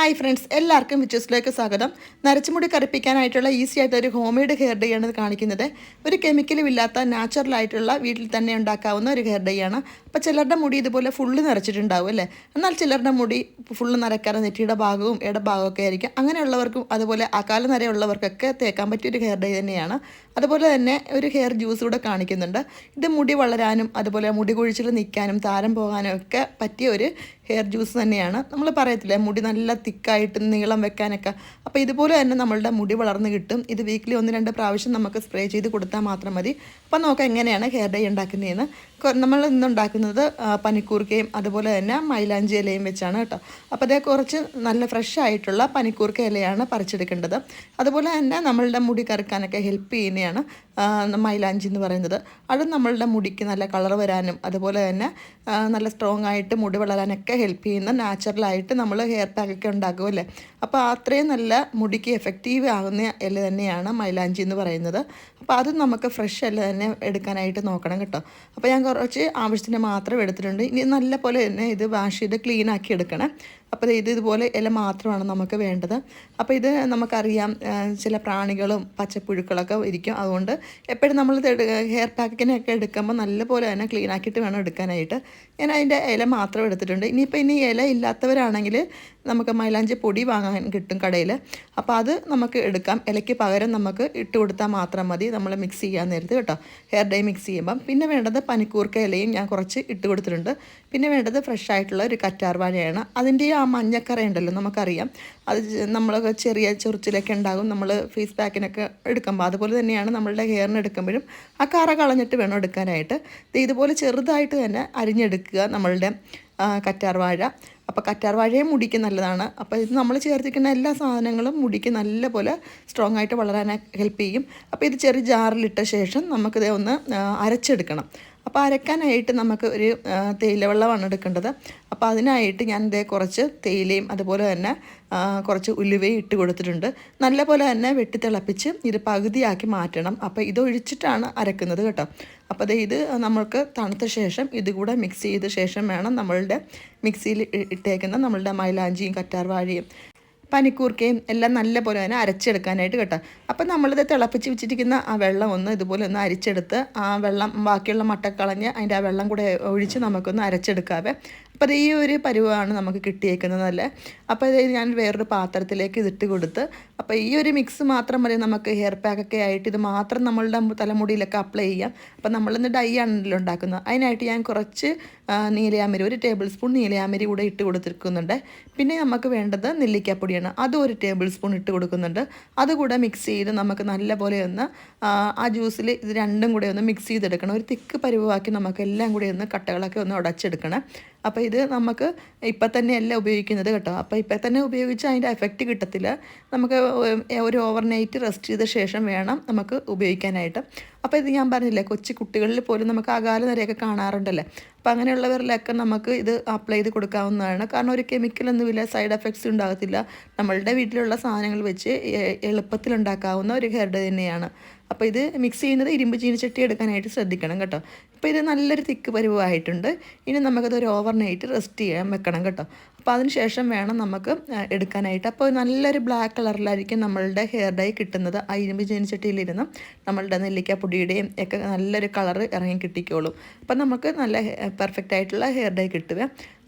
Hi friends എല്ലാവർക്കും വിച്ചസിലേക്ക് സ്വാഗതം. നരച്ചുമുടി കറുപ്പിക്കാനായിട്ടുള്ള ഈസി ആയിട്ട് ഒരു ഹോം മെയ്ഡ് ഹെയർ ഡേ ആണ് കാണിക്കുന്നത്. ഒരു കെമിക്കലും ഇല്ലാത്ത നാച്ചുറൽ ആയിട്ടുള്ള വീട്ടിൽ തന്നെ ഉണ്ടാക്കാവുന്ന ഒരു ഹെയർ ഡേ ആണ്. അപ്പോൾ ചിലരുടെ മുടി ഇതുപോലെ ഫുള്ള് നിറച്ചിട്ടുണ്ടാവും അല്ലേ? എന്നാൽ ചിലരുടെ മുടി ഫുള്ള് നിറയ്ക്കാതെ നെറ്റിയുടെ ഭാഗവും ഇടഭാഗമൊക്കെ ആയിരിക്കും. അങ്ങനെയുള്ളവർക്കും അതുപോലെ അകാല നരയുള്ളവർക്കൊക്കെ തേക്കാൻ പറ്റിയ ഒരു ഹെയർ ഡേ തന്നെയാണ്. അതുപോലെ തന്നെ ഒരു ഹെയർ ജ്യൂസ് കൂടെ കാണിക്കുന്നുണ്ട്. ഇത് മുടി വളരാനും അതുപോലെ മുടി കൊഴിച്ചിൽ നിൽക്കാനും താരം പോകാനും ഒക്കെ പറ്റിയ ഒരു ഹെയർ ജ്യൂസ് തന്നെയാണ്. നമ്മൾ പറയത്തില്ലേ മുടി നല്ല തിക്കായിട്ട് നീളം വെക്കാനൊക്കെ. അപ്പോൾ ഇതുപോലെ തന്നെ നമ്മളുടെ മുടി വളർന്ന് കിട്ടും. ഇത് വീക്കിലി ഒന്ന് രണ്ട് പ്രാവശ്യം നമുക്ക് സ്പ്രേ ചെയ്ത് കൊടുത്താൽ മാത്രം മതി. അപ്പോൾ നോക്കാം എങ്ങനെയാണ് ഹെയർ ഡേ ഉണ്ടാക്കുന്നതെന്ന്. നമ്മൾ ഇന്ന് ഉണ്ടാക്കുന്നത് പനിക്കൂർക്കയും അതുപോലെ തന്നെ മൈലാഞ്ചി ഇലയും വെച്ചാണ് കേട്ടോ. അപ്പോൾ അതേ കുറച്ച് നല്ല ഫ്രഷ് ആയിട്ടുള്ള പനിക്കൂർക്ക ഇലയാണ് പറിച്ചെടുക്കേണ്ടത്. അതുപോലെ തന്നെ നമ്മളുടെ മുടി കറുക്കാനൊക്കെ ഹെൽപ്പ് ചെയ്യുന്നതാണ് മൈലാഞ്ചി എന്ന് പറയുന്നത്. അത് നമ്മളുടെ മുടിക്ക് നല്ല കളർ വരാനും അതുപോലെ തന്നെ നല്ല സ്ട്രോങ് ആയിട്ട് മുടി വളരാനൊക്കെ ഹെൽപ്പ് ചെയ്യുന്ന നാച്ചുറലായിട്ട് നമ്മൾ ഹെയർ പാക്കൊക്കെ ഉണ്ടാക്കുമല്ലേ അപ്പോൾ അത്രയും നല്ല മുടിക്ക് എഫക്റ്റീവ് ആകുന്ന ഇല തന്നെയാണ് മൈലാഞ്ചി എന്ന് പറയുന്നത്. അപ്പോൾ അത് നമുക്ക് ഫ്രഷ് ഇല തന്നെ എടുക്കാനായിട്ട് നോക്കണം കേട്ടോ. അപ്പോൾ ഞാൻ കുറച്ച് ആവശ്യത്തിന് മാത്രം എടുത്തിട്ടുണ്ട്. ഇനി നല്ല പോലെ തന്നെ ഇത് വാഷ് ചെയ്ത് ക്ലീൻ ആക്കി എടുക്കണം. അപ്പോൾ ഇത് ഇതുപോലെ ഇല മാത്രമാണ് നമുക്ക് വേണ്ടത്. അപ്പോൾ ഇത് നമുക്കറിയാം ചില പ്രാണികളും പച്ചപ്പുഴുക്കളൊക്കെ ഇരിക്കും. അതുകൊണ്ട് എപ്പോഴും നമ്മൾ ഹെയർ പാക്കിനൊക്കെ എടുക്കുമ്പോൾ നല്ലപോലെ തന്നെ ക്ലീൻ ആക്കിയിട്ട് വേണം എടുക്കാനായിട്ട്. ഞാൻ അതിന്റെ ഇല മാത്രം എടുത്തിട്ടുണ്ട്. ഇനിയിപ്പോൾ ഇനി ഇല ഇല്ലാത്തവരാണെങ്കിൽ നമുക്ക് മൈലാഞ്ചി പൊടി വാങ്ങാൻ കിട്ടും കടയിൽ അപ്പോൾ അത് നമുക്ക് എടുക്കാം. ഇലയ്ക്ക് പകരം നമുക്ക് ഇട്ട് കൊടുത്താൽ മാത്രം മതി. നമ്മൾ മിക്സ് ചെയ്യാൻ നേരത്ത് കേട്ടോ. ഹെയർ ഡൈ മിക്സ് ചെയ്യുമ്പം. പിന്നെ വേണ്ടത് പനിക്കൂർക്ക ഇലയും ഞാൻ കുറച്ച് ഇട്ട് കൊടുത്തിട്ടുണ്ട്. പിന്നെ വേണ്ടത് ഫ്രഷ് ആയിട്ടുള്ള ഒരു കറ്റാർവാഴയാണ്. അതിന്റെ ആ മഞ്ഞക്കറ ഉണ്ടല്ലോ നമുക്കറിയാം. അത് നമ്മളൊക്കെ ചെറിയ ചൊറിച്ചിലൊക്കെ ഉണ്ടാകും. നമ്മൾ ഫേസ് പാക്കിനൊക്കെ എടുക്കുമ്പോൾ അതുപോലെ തന്നെയാണ് നമ്മളുടെ ഹെയറിന് എടുക്കുമ്പോഴും ആ കറ കളഞ്ഞിട്ട് വേണം എടുക്കാനായിട്ട്. ഇതുപോലെ ചെറുതായിട്ട് തന്നെ അരിഞ്ഞെടുക്കുക നമ്മളുടെ കറ്റാർവാഴ കറ്റാർ വാഴ. അപ്പോൾ കറ്റാർ വാഴയും മുടിക്ക് നല്ലതാണ്. അപ്പോൾ ഇത് നമ്മൾ ചേർത്തിക്കുന്ന എല്ലാ സാധനങ്ങളും മുടിക്ക് നല്ലപോലെ സ്ട്രോങ് ആയിട്ട് വളരാൻ ഹെൽപ്പ് ചെയ്യും. അപ്പോൾ ഇത് ചെറിയ ജാറിലിട്ട ശേഷം നമുക്കിത് ഒന്ന് അരച്ചെടുക്കണം. അപ്പോൾ അരക്കാനായിട്ട് നമുക്ക് ഒരു തേയില വെള്ളമാണ് എടുക്കേണ്ടത്. അപ്പോൾ അതിനായിട്ട് ഞാൻ ഇതേ കുറച്ച് തേയിലയും അതുപോലെ തന്നെ കുറച്ച് ഉലുവയും ഇട്ട് കൊടുത്തിട്ടുണ്ട്. നല്ലപോലെ തന്നെ വെട്ടി തിളപ്പിച്ച് ഇത് പകുതിയാക്കി മാറ്റണം. അപ്പോൾ ഇത് ഒഴിച്ചിട്ടാണ് അരക്കുന്നത് കേട്ടോ. അപ്പോൾ അത് ഇത് നമ്മൾക്ക് തണുത്ത ശേഷം ഇത് കൂടെ മിക്സ് ചെയ്ത ശേഷം വേണം നമ്മളുടെ മിക്സിയിൽ ഇട്ടേക്കുന്ന നമ്മളുടെ മൈലാഞ്ചിയും കറ്റാർ വാഴയും പനിക്കൂർക്കയും എല്ലാം നല്ല പോലെ തന്നെ അരച്ചെടുക്കാനായിട്ട് കേട്ടോ. അപ്പം നമ്മളിത് തിളപ്പിച്ച് വെച്ചിരിക്കുന്ന ആ വെള്ളം ഒന്ന് ഇതുപോലെ ഒന്ന് അരിച്ചെടുത്ത് ആ വെള്ളം ബാക്കിയുള്ള മട്ട കളഞ്ഞ് അതിന്റെ ആ വെള്ളം കൂടെ ഒഴിച്ച് നമുക്കൊന്ന് അരച്ചെടുക്കാവേ. അപ്പോൾ ഈ ഒരു പരുവമാണ് നമുക്ക് കിട്ടിയേക്കുന്നത് അല്ലേ അപ്പോൾ ഇത് ഞാൻ വേറൊരു പാത്രത്തിലേക്ക് ഇതിട്ട് കൊടുത്ത് അപ്പോൾ ഈ ഒരു മിക്സ് മാത്രം മതി നമുക്ക് ഹെയർ പാക്കൊക്കെ ആയിട്ട് ഇത് മാത്രം നമ്മളുടെ തലമുടിയിലൊക്കെ അപ്ലൈ ചെയ്യാം. അപ്പോൾ നമ്മളിന്ന് ഡൈ ആണല്ലോ ഉണ്ടാക്കുന്നത്. അതിനായിട്ട് ഞാൻ കുറച്ച് നീലയാമരി ഒരു ടേബിൾ സ്പൂൺ നീലയാമരി കൂടെ ഇട്ട് കൊടുത്തിരിക്കുന്നുണ്ട്. പിന്നെ നമുക്ക് വേണ്ടത് നെല്ലിക്കാപ്പൊടിയാണ്. അതും ഒരു ടേബിൾ സ്പൂൺ ഇട്ട് കൊടുക്കുന്നുണ്ട്. അതുകൂടെ മിക്സ് ചെയ്ത് നമുക്ക് നല്ലപോലെ ഒന്ന് ആ ജ്യൂസിൽ ഇത് രണ്ടും കൂടെ ഒന്ന് മിക്സ് ചെയ്തെടുക്കണം. ഒരു തിക്ക് പരുവാക്കി നമുക്ക് എല്ലാം കൂടി ഒന്ന് കട്ടകളൊക്കെ ഒന്ന് ഉടച്ചെടുക്കണം. അപ്പോൾ ഇത് നമുക്ക് ഇപ്പം തന്നെ അല്ല ഉപയോഗിക്കുന്നത് കേട്ടോ. അപ്പോൾ ഇപ്പം തന്നെ ഉപയോഗിച്ച് അതിന്റെ എഫക്റ്റ് കിട്ടത്തില്ല. നമുക്ക് ഒരു ഓവർ നൈറ്റ് റെസ്റ്റ് ചെയ്ത ശേഷം വേണം നമുക്ക് ഉപയോഗിക്കാനായിട്ട്. അപ്പോൾ ഇത് ഞാൻ പറഞ്ഞില്ലേ കൊച്ചു കുട്ടികളിൽ പോലും നമുക്ക് അകാല നിരയൊക്കെ കാണാറുണ്ടല്ലേ? അപ്പോൾ അങ്ങനെയുള്ളവരിലൊക്കെ നമുക്ക് ഇത് അപ്ലൈ ചെയ്ത് കൊടുക്കാവുന്നതാണ്. കാരണം ഒരു കെമിക്കലൊന്നുമില്ല സൈഡ് എഫക്ട്സ് ഉണ്ടാകത്തില്ല. നമ്മളുടെ വീട്ടിലുള്ള സാധനങ്ങൾ വെച്ച് എളുപ്പത്തിലുണ്ടാക്കാവുന്ന ഒരു ഹെയർ ഡേ തന്നെയാണ്. അപ്പോൾ ഇത് മിക്സ് ചെയ്യുന്നത് ഇരുമ്പ് ചീനിച്ചട്ടി എടുക്കാനായിട്ട് ശ്രദ്ധിക്കണം കേട്ടോ. ഇപ്പോൾ ഇത് നല്ലൊരു തിക്ക് പരിവായിട്ടുണ്ട്. ഇനി നമുക്കത് ഒരു ഓവർ നൈറ്റ് റെസ്റ്റ് ചെയ്യാൻ വെക്കണം കേട്ടോ. അപ്പോൾ അതിന് ശേഷം വേണം നമുക്ക് എടുക്കാനായിട്ട്. അപ്പോൾ നല്ലൊരു ബ്ലാക്ക് കളറിലായിരിക്കും നമ്മളുടെ ഹെയർ ഡൈ കിട്ടുന്നത്. ആ ഇരുമ്പ് ചീനിച്ചട്ടിയിലിരുന്ന് നമ്മളുടെ നെല്ലിക്കപ്പൊടിയുടെയും ഒക്കെ നല്ലൊരു കളറ് ഇറങ്ങി കിട്ടിക്കോളും. അപ്പം നമുക്ക് നല്ല പെർഫെക്റ്റ് ആയിട്ടുള്ള ഹെയർ ഡൈ കിട്ടുക.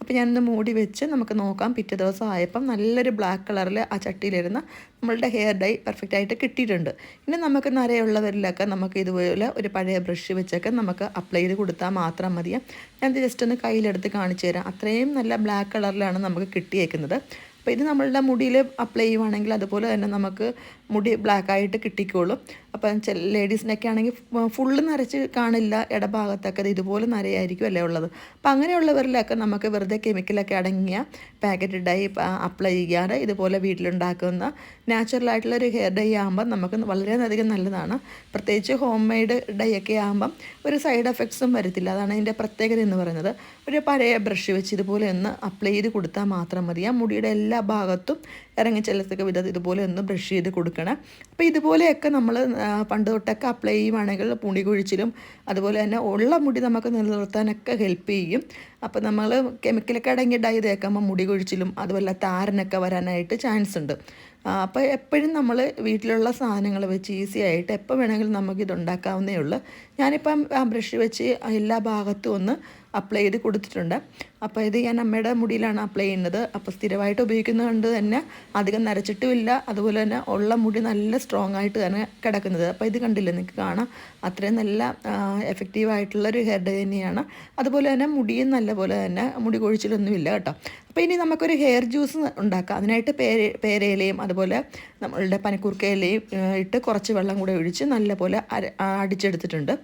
അപ്പോൾ ഞാനൊന്ന് മൂടി വെച്ച് നമുക്ക് നോക്കാം. പിറ്റേ ദിവസം ആയപ്പം നല്ലൊരു ബ്ലാക്ക് കളറിൽ ആ ചട്ടിയിലിരുന്ന് നമ്മളുടെ ഹെയർ ഡൈ പെർഫെക്റ്റ് ആയിട്ട് കിട്ടിയിട്ടുണ്ട്. ഇനി നമുക്ക് നരയുള്ളവരിലൊക്കെ നമുക്ക് ഇതുപോലെ ഒരു പഴയ ബ്രഷ് വെച്ചൊക്കെ നമുക്ക് അപ്ലൈ ചെയ്ത് കൊടുത്താൽ മാത്രം മതിയാണ് ഞാനത് ജസ്റ്റ് ഒന്ന് കയ്യിലെടുത്ത് കാണിച്ചു തരാം. അത്രയും നല്ല ബ്ലാക്ക് കളറിലാണ് നമുക്ക് കിട്ടിയേക്കുന്നത്. അപ്പോൾ ഇത് നമ്മളുടെ മുടിയിൽ അപ്ലൈ ചെയ്യുവാണെങ്കിൽ അതുപോലെ തന്നെ നമുക്ക് മുടി ബ്ലാക്ക് ആയിട്ട് കിട്ടിക്കോളും. അപ്പം ചില ലേഡീസിനൊക്കെ ആണെങ്കിൽ ഫുള്ള് നിറച്ച് കാണില്ല ഇടഭാഗത്തൊക്കെ ഇതുപോലെ നിറയായിരിക്കും അല്ലേ ഉള്ളത്? അപ്പം അങ്ങനെയുള്ളവരിലൊക്കെ നമുക്ക് വെറുതെ കെമിക്കലൊക്കെ അടങ്ങിയ പാക്കറ്റ് ഡൈ അപ്ലൈ ചെയ്യാതെ ഇതുപോലെ വീട്ടിലുണ്ടാക്കുന്ന നാച്ചുറലായിട്ടുള്ള ഒരു ഹെയർ ഡൈ ആകുമ്പം നമുക്ക് വളരെയധികം നല്ലതാണ്. പ്രത്യേകിച്ച് ഹോം മെയ്ഡ് ഡൈ ഒക്കെ ആകുമ്പം ഒരു സൈഡ് എഫക്ട്സും വരത്തില്ല. അതാണ് അതിന്റെ പ്രത്യേകത എന്ന് പറയുന്നത്. ഒരു പഴയ ബ്രഷ് വെച്ച് ഇതുപോലെ ഒന്ന് അപ്ലൈ ചെയ്ത് കൊടുത്താൽ മാത്രം മതി. ആ മുടിയുടെ എല്ലാ ഭാഗത്തും ഇറങ്ങി ചെല്ലത്തക്ക വിധത്തിൽ ഇതുപോലെ ഒന്ന് ബ്രഷ് ചെയ്ത് കൊടുക്കണം. അപ്പോൾ ഇതുപോലെയൊക്കെ നമ്മൾ പണ്ട് തൊട്ടൊക്കെ അപ്ലൈ ചെയ്യുവാണെങ്കിൽ മുടി കൊഴിച്ചിലും അതുപോലെ തന്നെ ഉള്ള മുടി നമുക്ക് നിലനിർത്താനൊക്കെ ഹെൽപ്പ് ചെയ്യും. അപ്പോൾ നമ്മൾ കെമിക്കലൊക്കെ അടങ്ങി ഡൈ തേക്കുമ്പോൾ മുടി കൊഴിച്ചിലും അതുപോലെ താരനൊക്കെ വരാനായിട്ട് ചാൻസ് ഉണ്ട്. അപ്പോൾ എപ്പോഴും നമ്മൾ വീട്ടിലുള്ള സാധനങ്ങൾ വെച്ച് ഈസി ആയിട്ട് എപ്പോൾ വേണമെങ്കിലും നമുക്കിത് ഉണ്ടാക്കാവുന്നേ ഉള്ളൂ. ഞാനിപ്പം ബ്രഷ് വെച്ച് എല്ലാ ഭാഗത്തും ഒന്ന് അപ്ലൈ ചെയ്ത് കൊടുത്തിട്ടുണ്ട്. അപ്പോൾ ഇത് ഞാൻ അമ്മയുടെ മുടിയിലാണ് അപ്ലൈ ചെയ്യുന്നത്. അപ്പോൾ സ്ഥിരമായിട്ട് ഉപയോഗിക്കുന്നത് കൊണ്ട് തന്നെ അധികം നരച്ചിട്ടുമില്ല. അതുപോലെ തന്നെ ഉള്ള മുടി നല്ല സ്ട്രോങ് ആയിട്ട് തന്നെ കിടക്കുന്നത്. അപ്പോൾ ഇത് കണ്ടില്ലേ നിങ്ങൾക്ക് കാണാം. അത്രയും നല്ല എഫക്റ്റീവായിട്ടുള്ളൊരു ഹെയർ ഡേ തന്നെയാണ്. അതുപോലെ തന്നെ മുടിയും നല്ലപോലെ തന്നെ മുടി കൊഴിച്ചിലൊന്നുമില്ല കേട്ടോ. അപ്പോൾ ഇനി നമുക്കൊരു ഹെയർ ജ്യൂസ് ഉണ്ടാക്കാം. അതിനായിട്ട് പേര പേരയിലയും അതുപോലെ നമ്മളുടെ പനിക്കൂർക്കയിലയും ഇട്ട് കുറച്ച് വെള്ളം കൂടെ ഒഴിച്ച് നല്ലപോലെ പോലെ അടിച്ചെടുത്തിട്ടുണ്ട്.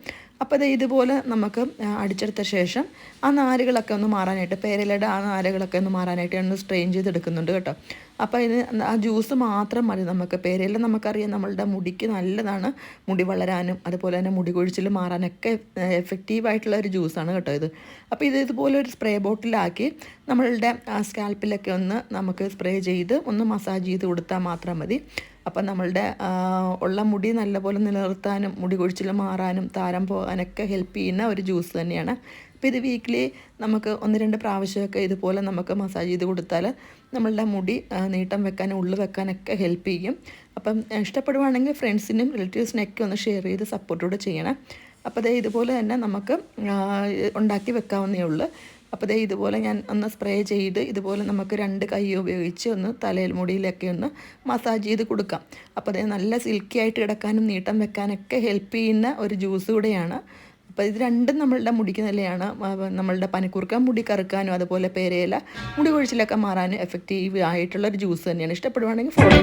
അപ്പോൾ ഇത് ഇതുപോലെ നമുക്ക് അടിച്ചെടുത്ത ശേഷം ആ നാരുകളൊക്കെ ഒന്ന് മാറാനായിട്ട് പേരലയുടെ ആ നാരുകളൊക്കെ ഒന്ന് മാറാനായിട്ട് ഒന്ന് സ്ട്രെയിൻ ചെയ്തെടുക്കുന്നുണ്ട് കേട്ടോ. അപ്പോൾ ഇത് ആ ജ്യൂസ് മാത്രം മതി നമുക്ക്. പേരെല്ലാം നമുക്കറിയാം. നമ്മളുടെ മുടിക്ക് നല്ലതാണ് മുടി വളരാനും അതുപോലെ തന്നെ മുടി കൊഴിച്ചിൽ മാറാനൊക്കെ എഫക്റ്റീവായിട്ടുള്ള ഒരു ജ്യൂസാണ് കേട്ടോ ഇത്. അപ്പോൾ ഇത് ഇതുപോലെ ഒരു സ്പ്രേ ബോട്ടിലാക്കി നമ്മളുടെ സ്കാൽപ്പിലൊക്കെ ഒന്ന് നമുക്ക് സ്പ്രേ ചെയ്ത് ഒന്ന് മസാജ് ചെയ്ത് കൊടുത്താൽ മാത്രം മതി. അപ്പം നമ്മളുടെ ഉള്ള മുടി നല്ലപോലെ നിലനിർത്താനും മുടി കൊഴിച്ചിൽ മാറാനും താരം പോകാനൊക്കെ ഹെൽപ്പ് ചെയ്യുന്ന ഒരു ജ്യൂസ് തന്നെയാണ് അപ്പോൾ ഇത് വീക്കിലി നമുക്ക് ഒന്ന് രണ്ട് പ്രാവശ്യമൊക്കെ ഇതുപോലെ നമുക്ക് മസാജ് ചെയ്ത് കൊടുത്താൽ നമ്മളുടെ മുടി നീട്ടം വെക്കാനും ഉള്ളു വെക്കാനൊക്കെ ഹെൽപ്പ് ചെയ്യും. അപ്പം ഇഷ്ടപ്പെടുവാണെങ്കിൽ ഫ്രണ്ട്സിനും റിലേറ്റീവ്സിനൊക്കെ ഒന്ന് ഷെയർ ചെയ്ത് സപ്പോർട്ടോടെ ചെയ്യണം. അപ്പോൾ ദേ ഇതുപോലെ തന്നെ നമുക്ക് ഉണ്ടാക്കി വെക്കാവുന്നേ ഉള്ളൂ. അപ്പോൾ ദേ ഇതുപോലെ ഞാൻ ഒന്ന് സ്പ്രേ ചെയ്ത് ഇതുപോലെ നമുക്ക് രണ്ട് കൈ ഉപയോഗിച്ച് ഒന്ന് തലയിൽ മുടിയിലൊക്കെ ഒന്ന് മസാജ് ചെയ്ത് കൊടുക്കാം. അപ്പോൾ അതേ നല്ല സിൽക്കി ആയിട്ട് കിടക്കാനും നീട്ടം വെക്കാനൊക്കെ ഹെൽപ്പ് ചെയ്യുന്ന ഒരു ജ്യൂസ് കൂടെയാണ്. അപ്പോൾ ഇത് രണ്ടും നമ്മളുടെ മുടിക്ക് നല്ലതാണ് നമ്മളുടെ പനിക്കൂർക്ക മുടി കറുക്കാനും അതുപോലെ പേരയില മുടി കൊഴിച്ചിലൊക്കെ മാറാനും എഫക്റ്റീവ് ആയിട്ടുള്ള ഒരു ജ്യൂസ് തന്നെയാണ്. ഇഷ്ടപ്പെടുവാണെങ്കിൽ ഫോളോ